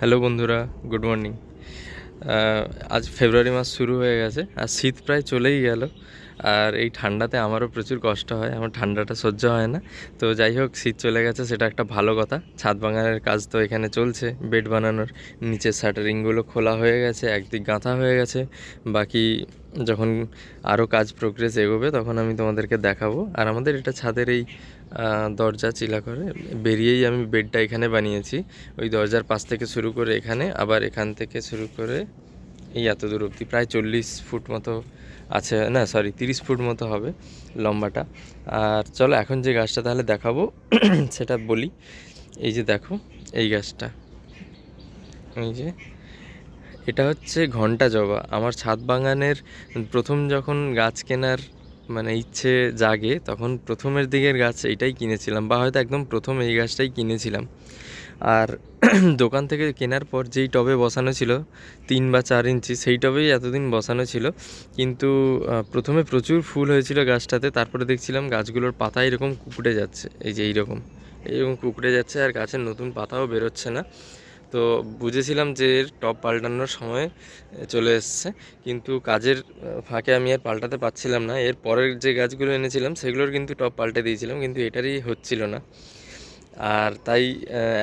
Hello বন্ধুরা, good morning. আজ ফেব্রুয়ারি মাস শুরু হয়ে গেছে, আর শীত প্রায় চলেই গেল। আর এই ঠান্ডাতে আমারও প্রচুর কষ্ট হয়, আমার ঠান্ডাটা সহ্য হয় না। তো যাই হোক, শীত চলে গেছে, সেটা একটা ভালো কথা। ছাদ বাগানের কাজ তো এখানে চলছে, বেড বানানোর। নিচের শাটারিংগুলো খোলা হয়ে গেছে, একদিক গাঁথা হয়ে গেছে। বাকি যখন আরও কাজ প্রোগ্রেস এগোবে, তখন আমি তোমাদেরকে দেখাবো। আর আমাদের এটা ছাদের এই দরজা চিলা করে। বেরিয়েই আমি বেডটা এখানে বানিয়েছি। ওই দরজার পাশ থেকে শুরু করে এখানে, আবার এখান থেকে শুরু করে এই এত দূর অবধি। প্রায় চল্লিশ ফুট মতো আছে, না সরি তিরিশ ফুট মতো হবে লম্বাটা। আর চলো, এখন যে গাছটা তাহলে দেখাবো, সেটা বলি। এই যে দেখো, এই গাছটা। এই যে, এটা হচ্ছে ঘণ্টা জবা। আমার ছাদ বাগানের প্রথম যখন গাছ কেনার মানে ইচ্ছে জাগে, তখন প্রথমের দিকের গাছ এইটাই কিনেছিলাম বা হয়তো একদম প্রথম এই গাছটাই কিনেছিলাম। আর দোকান থেকে কেনার পর যেই টবে বসানো ছিল, তিন বা চার ইঞ্চি, সেই টবেই এতদিন বসানো ছিল। কিন্তু প্রথমে প্রচুর ফুল হয়েছিল গাছটাতে, তারপরে দেখছিলাম গাছগুলোর পাতা এরকম কুকুড়ে যাচ্ছে, এই যে এইরকম। এইরকম কুকুড়ে যাচ্ছে আর গাছের নতুন পাতাও বেরোচ্ছে না। তো বুঝেছিলাম যে এর টপ পাল্টানোর সময় চলে এসছে। কিন্তু কাজের ফাঁকে আমি আর পাল্টাতে পারছিলাম না। এর পরের যে গাছগুলো এনেছিলাম, সেগুলোর কিন্তু টপ পাল্টে দিয়েছিলাম, কিন্তু এটারই হচ্ছিল না। আর তাই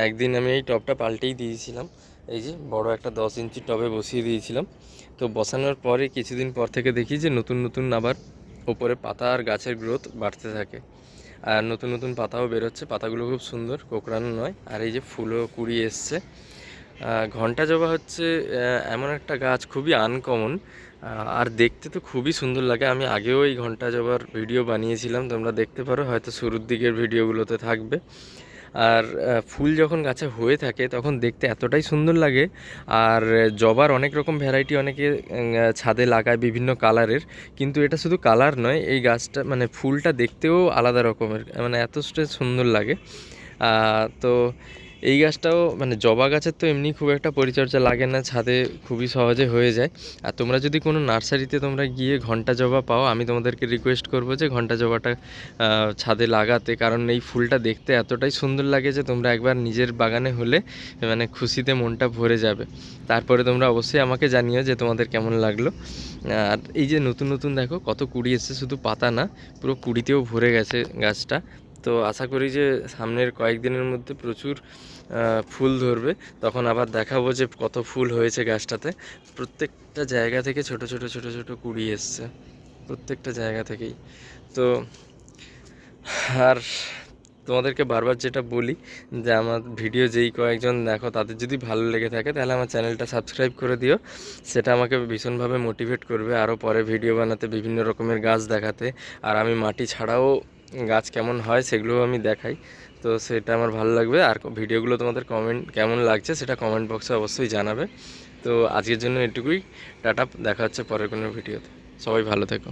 একদিন আমি এই টবটা পাল্টেই দিয়েছিলাম। এই যে, বড় একটা দশ ইঞ্চি টবে বসিয়ে দিয়েছিলাম। তো বসানোর পরে কিছুদিন পর থেকে দেখি যে নতুন নতুন আবার ওপরে পাতা আর গাছের গ্রোথ বাড়তে থাকে। আর নতুন নতুন পাতাও বেরোচ্ছে। পাতাগুলো খুব সুন্দর, কোকড়ানো নয়। আর এই যে ফুলও কুড়িয়ে এসছে। ঘণ্টা জবা হচ্ছে এমন একটা গাছ খুবই আনকমন আর দেখতে তো খুবই সুন্দর লাগে। আমি আগেও এই ঘণ্টা জবার ভিডিও বানিয়েছিলাম, তোমরা দেখতে পারো, হয়তো শুরুর দিকের ভিডিওগুলোতে থাকবে। আর ফুল যখন গাছে হয়ে থাকে, তখন দেখতে এতটাই সুন্দর লাগে, আর জবার অনেক রকম ভ্যারাইটি অনেকে ছাদে লাগায় বিভিন্ন কালারের কিন্তু এটা শুধু কালার নয়, এই গাছটা মানে ফুলটা দেখতেও আলাদা রকমের মানে এত সুন্দর লাগে। তো এই গাছটাও মানে জবা গাছের তো এমনি খুব একটা পরিচর্যা লাগে না, ছাদে খুবই সহজে হয়ে যায়। আর তোমরা যদি কোনো নার্সারিতে তোমরা গিয়ে ঘণ্টা জবা পাও, আমি তোমাদেরকে রিকোয়েস্ট করব যে ঘণ্টা জবাটা ছাদে লাগাতে। কারণ এই ফুলটা দেখতে এতটাই সুন্দর লাগে যে তোমরা একবার নিজের বাগানে হলে মানে খুশিতে মনটা ভরে যাবে। তারপরে তোমরা অবশ্যই আমাকে জানিও যে তোমাদের কেমন লাগল। আর এই যে নতুন নতুন দেখো, কত কুড়ি এসছে, শুধু পাতা না, পুরো কুড়িতেও ভরে গেছে গাছটা। তো আশা করি যে সামনের কয়েকদিনের মধ্যে প্রচুর ফুল ধরবে। তখন আবার দেখাবো যে কত ফুল হয়েছে গাছটাতে। প্রত্যেকটা জায়গা থেকে ছোট ছোট ছোট ছোট কুড়ি এসছে। প্রত্যেকটা জায়গা থেকেই। তো, আর তোমাদেরকে বারবার যেটা বলি, যে আমার ভিডিও যেই কয়েকজন দেখো, তাদের যদি ভালো লেগে থাকে, তাহলে আমার চ্যানেলটা সাবস্ক্রাইব করে দিও। সেটা আমাকে ভীষণভাবে মোটিভেট করবে। আরও পরে ভিডিও বানাতে বিভিন্ন রকমের গাছ দেখাতে। আর আমি মাটি ছাড়াও গাছ কেমন হয় সেগুলো আমি দেখাই। তো সেটা আমার ভালো লাগবে। আর ভিডিওগুলো তোমাদের কমেন্ট কেমন লাগছে সেটা কমেন্ট বক্সে অবশ্যই জানাবে। তো আজকের জন্য এটুকুই। টাটা, দেখা হচ্ছে পরের কোনো ভিডিওতে। সবাই ভালো থেকো।